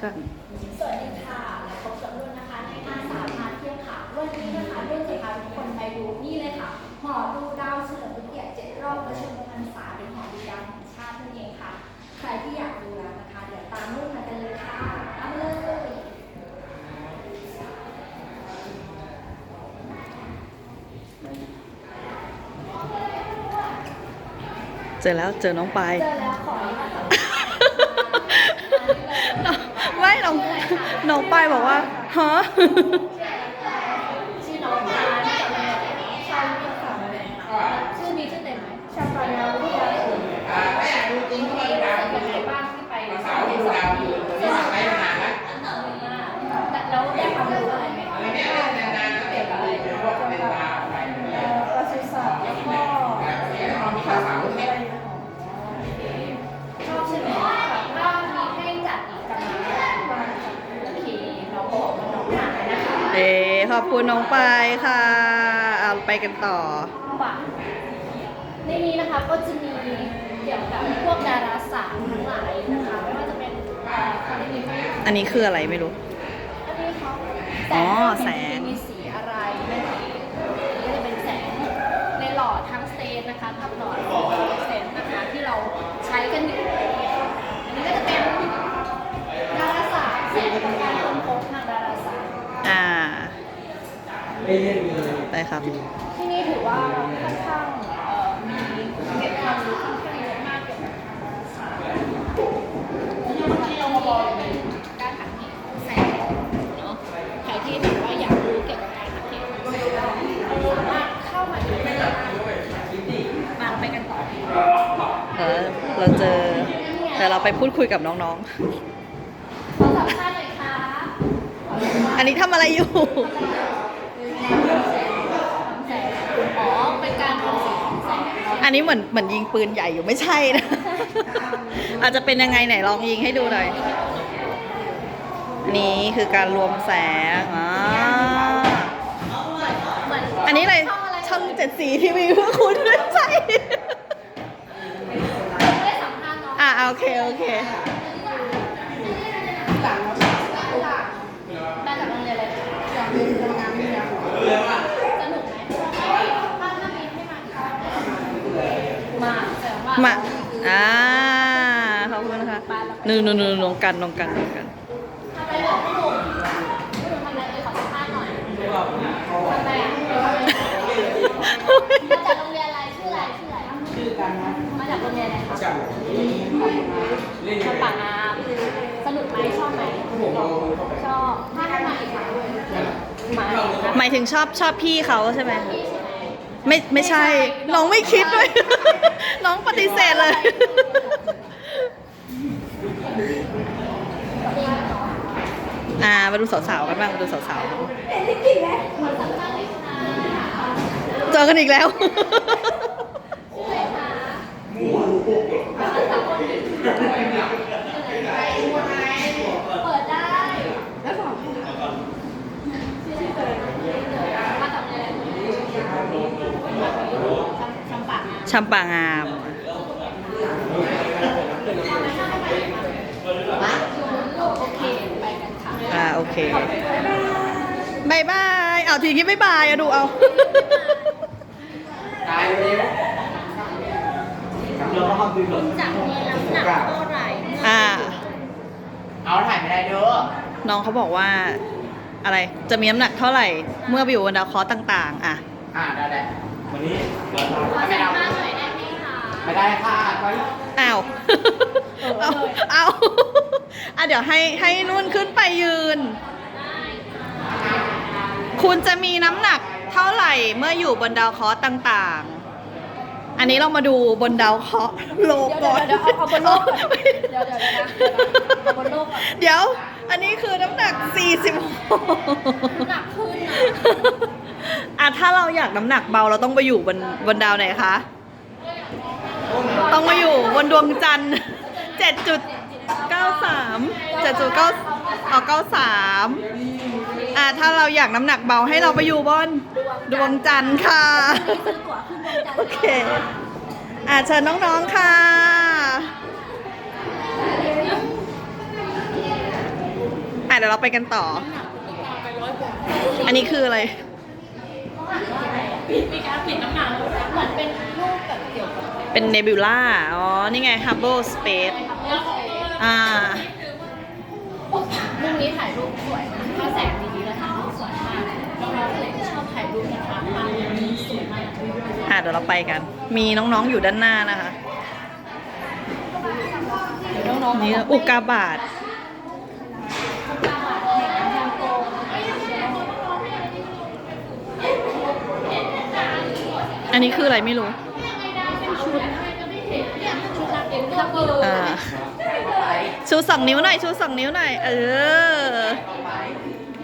ชั่นสวัสดีค่ะและพบกับรุ่นนะคะ ในอาสาพาเที่ยวค่ะ วันนี้นะคะรุ่นจะพาทุกคนไปดูนี่เลยค่ะ หอดูดาวเฉลิมพระเกียรติเจ็ดรอบประชุมพรรษาหรือหอดูดาวแห่งชาตินั่นเองค่ะ ใครที่อยากดูแล้วนะคะ เดี๋ยวตามรุ่นมากันเลยค่ะตามเลยเจอแล้วเจอน้องปายเจอแล้วขออนุญาตค่ะ ไม่ น้องน้องปายบอกว่าฮะ คุณน้องปายค่ะเอาไปกันต่อป่ะในนี้นะคะก็จะมีเกี่ยวกับพวกดาราศาสตร์ทั้งหลายนะคะไม่ว่าจะเป็นเอ่อคอนเทนต์อันนี้คืออะไรไม่รู้ อันนี้เขาอ๋อแสแสง งมีสีอะไรนั่นเองนี่จะเป็นแสงในหลอดทั้งสเตนนะคะกับหลอดเซนนะคะที่เราใช้กันอยู่อันนี้ก็จะเป็นดาราศาสตร์แสงของการค้นพบทางดาราศาสตร์ อ่า ไปครับ ที่นี่ถือว่าค่อนข้างเอ่อมีเก็บความรู้ค่อนข้างเยอะมากเกี่ยวกับทางดาราศาสตร์ที่เรามาบอกในการหักเหของแสงเนาะใครที่แบบว่าอยากรู้เกี่ยวกับการหักเหของแสงก็สามารถเข้ามาดูได้มาไปกันต่อเออเราเจอเดี๋ยวเราไปพูดคุยกับน้องขอสัมภาษณ์หน่อยค่ะๆอันนี้ทำอะไรอยู่ แสงอ๋อเป็นการทำสีของแสง อันนี้เหมือนเหมือนยิงปืนใหญ่อยู่ไม่ใช่นะ อาจจะเป็นยังไงไหนลองยิงให้ดูหน่อย อันนี้คือการรวมแสงอ่าเหมือนอันนี้เลยช่องอะไรช่องเจ็ดสีทีวีเพื่อคุณไม่ใช่ไม่ได้สัมภาษณ์น้องอะโอเค โอเค งเรียนอะไรคะทำงานทำปากน้ำสนุกไหมชอบไหมชอบถ้าให้มาอีกครั้งมาอีกนะหมายถึงชอบชอบพี่เขาใช่ไหมพี่ใช่ไหมไม่ไม่ใช่น้องไม่คิดด้วยน้องปฏิเสธเลย อ่ามาดูสาวๆกันบ้างมาดูสาวขอสัมภาษณ์หน่อยค่ะๆเจอกันอีกแล้วชื่ออะไรคะมาจากคนหนึ่งเปิดได้แล้วสองมาจากโรงเรียนชำปากน้ำชำปางามโอเค ไปกันค่ะ อ่า โอเคบายบายเอาทีนี้บายบายอะดูเอา ตายเลยเราต้องทำดีก่อนจะมีน้ำหนักเท่าไหร่อ่า เอาถ่ายไม่ได้เด้อน้องเขาบอกว่า อะไร จะมีน้ำหนักเท่าไหร่ เมื่อไปอยู่บนดาวเคราะห์ต่าง ๆ อะ อ่าได้ได้วันนี้ขอสัมภาษณ์หน่อยได้ไหมคะไม่ได้ค่ะก็อ้าว เอาเอา อะเดี๋ยวให้ให้นุ่นขึ้นไปยืน คุณจะมีน้ำหนักเท่าไหร่เมื่ออยู่บนดาวเคราะห์ต่างๆ อันนี้เรามาดูบนดาวเคราะห์โลกเดี๋ยวก่อนเดี๋ยวเอาเอาบนโลกก่อนเดี๋ยวเดี๋ยวเดี๋ยวนะเอาบนโลกก่อนเดี๋ยว อันนี้คือน้ำหนัก46น้ำหนักขึ้นนะอะถ้าเราอยากน้ำหนักเบาเราต้องไปอยู่บนบนดาวไหนคะ ต้องมาอยู่บนดวงจันทร์7.93 7.9เอา93อะถ้าเราอยากน้ำหนักเบาให้เราไปอยู่บนดวงจันทร์ค่ะซื้อตั๋วขึ้นดวงจันทร์โอเค อะเชิญน้องๆค่ะเดี๋ยวเราไปกันต่อน้ำหนักตุ๊กตาไปร้อยกว่าอันนี้คืออะไรมีการปิดน้ำหนักเหมือนเป็นรูปแบบเกี่ยวกับเป็นเนบิวล่า อ๋อ นี่ไง Hubble Space แล้ว อ่ามุมนี้ถ่ายรูปสวยนะถ้าแสงดีๆแล้วถ่ายรูปสวยมากน้องๆคนไหนที่ชอบถ่ายรูปนะคะมามุมนี้สวยมากอะเดี๋ยวเราไปกัน มีน้องๆอยู่ด้านหน้านะคะเดี๋ยวน้องๆนี่อุกกาบาตอันนี้คืออะไรไม่รู้ชุดชุดนักเรียนก็คืออ่า ชูสองนิ้วหน่อยชูสองนิ้วหน่อยเออ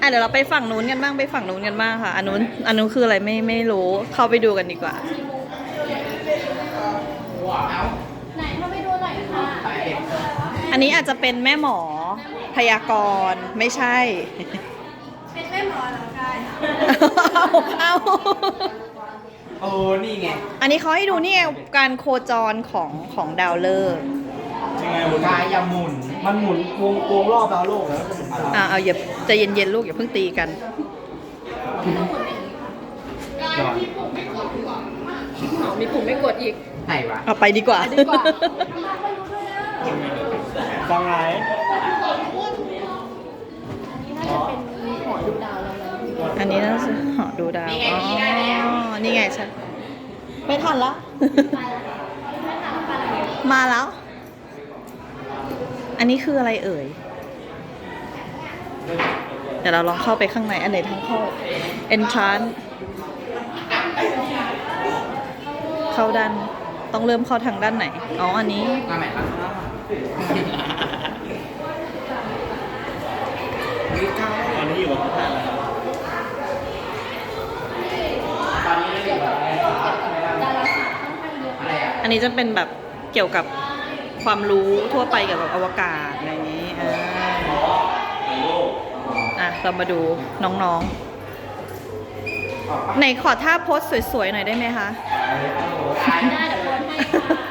อะเดี๋ยวเราไปฝั่งนู้นกันบ้างไปฝั่งนู้นกันบ้างค่ะอันนู้นอันนู้นคืออะไรไม่ไม่รู้เข้าไปดูกันดีกว่าไหนเข้าไปดูหน่อยค่ะอันนี้อาจจะเป็นแม่หมอพยากรณ์ไม่ใช่ เป็นแม่หมอหลังกายเอาเอาโอ้นี่ไง อันนี้เขาให้ดูนี่ไงการโคจรของของดาวฤกษ์ยังไงกายยาหมุน มันหมุนวงวงรอบดาวโลกแล้วก็หมุนตามอ่าเอาอย่าใจะเย็นๆลูกอย่าเพิ่งตีกันย้อนมีปุ่มไม่กดอีก ไหนวะเอาไปดีกว่าดีกว่า ฟังไงน่าจะเป็นหอดูดาวแล้วนะอันนี้น่าจะหอดูดาว อ๋อ นี่ไงฉันไม่ทันแล้วมาแล้ว อันนี้คืออะไรเอ่ย เดี๋ยวเราลองเข้าไปข้างใน อันไหนทางเข้า entrance เข้าด้าน ต้องเริ่มเข้าทางด้านไหน อ๋อ อันนี้ มาไหนล่ะตอนนี้อยู่กับท่านแล้วตอนนี้เราอยู่กับอะไรอะอันนี้จะเป็นแบบเกี่ยวกับ ความรู้ทั่วไปเกี่ยวกับอวกาศอะไรอย่างนี้อ่าอะเรามาดูน้องๆ ไหนขอท่าโพสสวยๆหน่อยได้ไหมคะได้เดี๋ยวโอนให้ค่ะ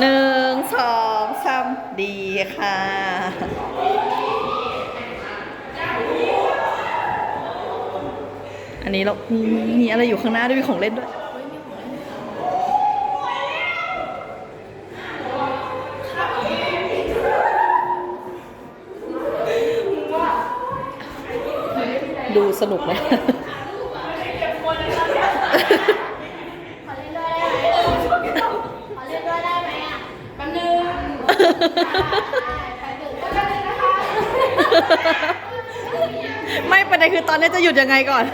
หนึ่งสองสามดีค่ะ อันนี้เรามีมีอะไรอยู่ข้างหน้าด้วยมีของเล่นด้วย สนุกไหมขอเล่นด้วยได้ไหมอะแป๊บนึงแป๊บนึงแป๊บนึงไม่ประเด็นคือตอนนี้จะหยุดยังไงก่อน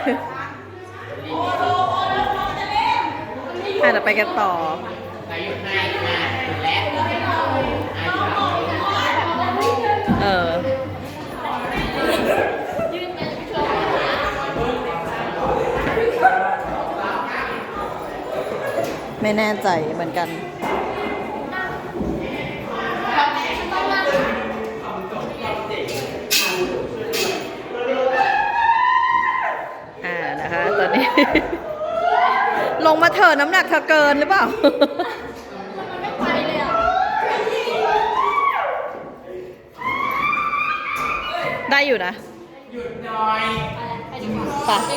อะเดี๋ยวไปกันต่อเอ ไม่แน่ใจเหมือนกันอ่านะคะตอนนี้ ลงมาเถอะน้ำหนักเธอเกินหรือเปล่าไปเลยอะได้อยู่นะไปดีกว่าไป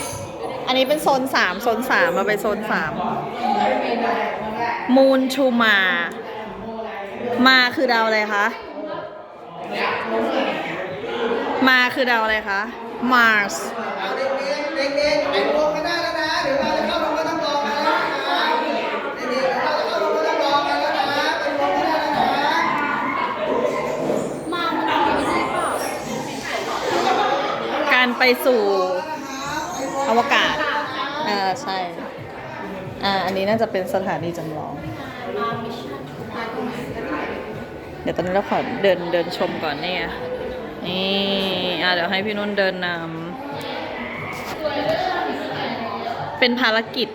อันนี้เป็นโซนสามโซนสามเราไปโซนสาม มูนชูมา มาคือดาวอะไรคะ มาคือดาวอะไรคะ Mars เด็กๆไปรวมกันได้แล้วนะเดี๋ยวเราจะเข้าโรงพยาบาลรองกันแล้วนะคะเด็กๆเดี๋ยวเราจะเข้าโรงพยาบาลรองกันแล้วนะไปรวมกันได้แล้วนะมามันมีใช่เปล่าการไปสู่อวกาศอ่าใช่ อ่าอันนี้น่าจะเป็นสถานีจำลอง เดี๋ยวตอนนี้เราขอเดินเดินชมก่อนเนี่ไงนี่อะเดี๋ยวให้พี่นุ่นเดินนำเป็นภารกิจ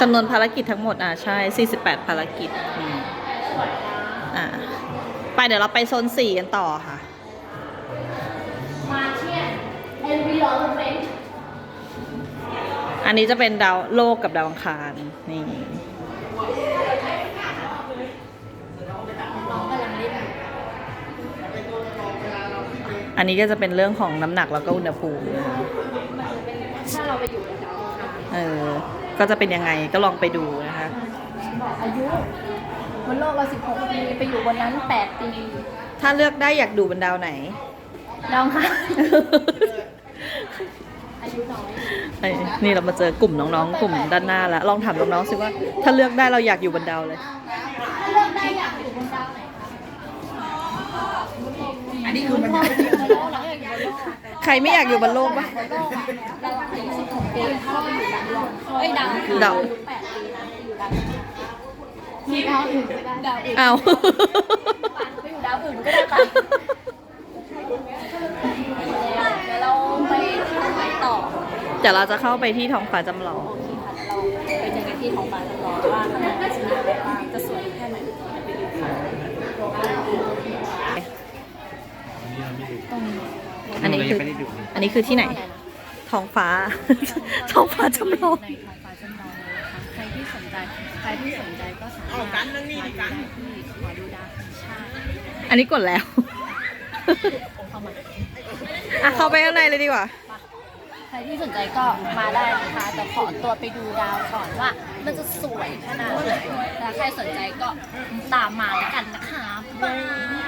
จำนวนภารกิจทั้งหมดอะใช่ 48 ภารกิจอืมอะไปเดี๋ยวเราไปโซน 4 กันต่อค่ะ มาเชียน environment อัน อันนี้จะเป็นดาวโลกกับดาวอังคารนี่อันนี้ก็จะเป็นเรื่องของน้ำหนักแล้วก็อุณหภูมินะเออ ก็จะเป็นยังไงก็ลองไปดูนะคะ บอายุบนโลกเราสิบหกปีไปอยู่บนนั้นแปดปีถ้าเลือกได้อยากดูบนดาวไหน ดาวองค่ะอายุน้อย เอ้ยนี่เรามาเจอกลุ่มน้องๆ กลุ่มด้านหน้าแล้ว ลองถามน้องๆสิว่าถ้าเลือกได้เราอยากอยู่บนดาวเลยเลือกได้อยากอยู่บนดาวไหนคะอันนี้คือมันบนโลกเราอยากอยู่บนโลกใครไม่อยากอยู่บนโลกปะบนโลกอะเราอายุ16ปีถ้าเราไปอยู่ดาวโลกเอ้ยดาวดาวอายุ8ปีนะไปอยู่ดาวมีดาวอื่นก็ได้ดาวอื่นเอาไปอยู่ดาวอื่นก็ได้ปะเดี๋ยวเราไปที่ไหนต่อ เดี๋ยวเราจะเข้าไปที่ท้องฟ้าจำลอง โอเคค่ะเราไปเจอกันที่ท้องฟ้าจำลองว่าข้างในจะมีอะไรบ้างจะสวยแค่ไหนไปดูค่ะอันนี้คืออันนี้คือที่ไหน ท้องฟ้า ท้องฟ้าจำลองในท้องฟ้าจำลองเลยนะคะใครที่สนใจ ใครที่สนใจก็สามารถกันนั่งนี่ดิกันที่หอดูดาวแห่งชาติอันนี้กดแล้วเข้ามาอะเข้าไปข้างในเลยดีกว่า ใครที่สนใจก็มาได้นะคะแต่ขอตัวไปดูดาวก่อนว่า มันจะสวยขนาดไหนแต่ใครสนใจก็ตามมาแล้วกันนะคะบ๊ายบาย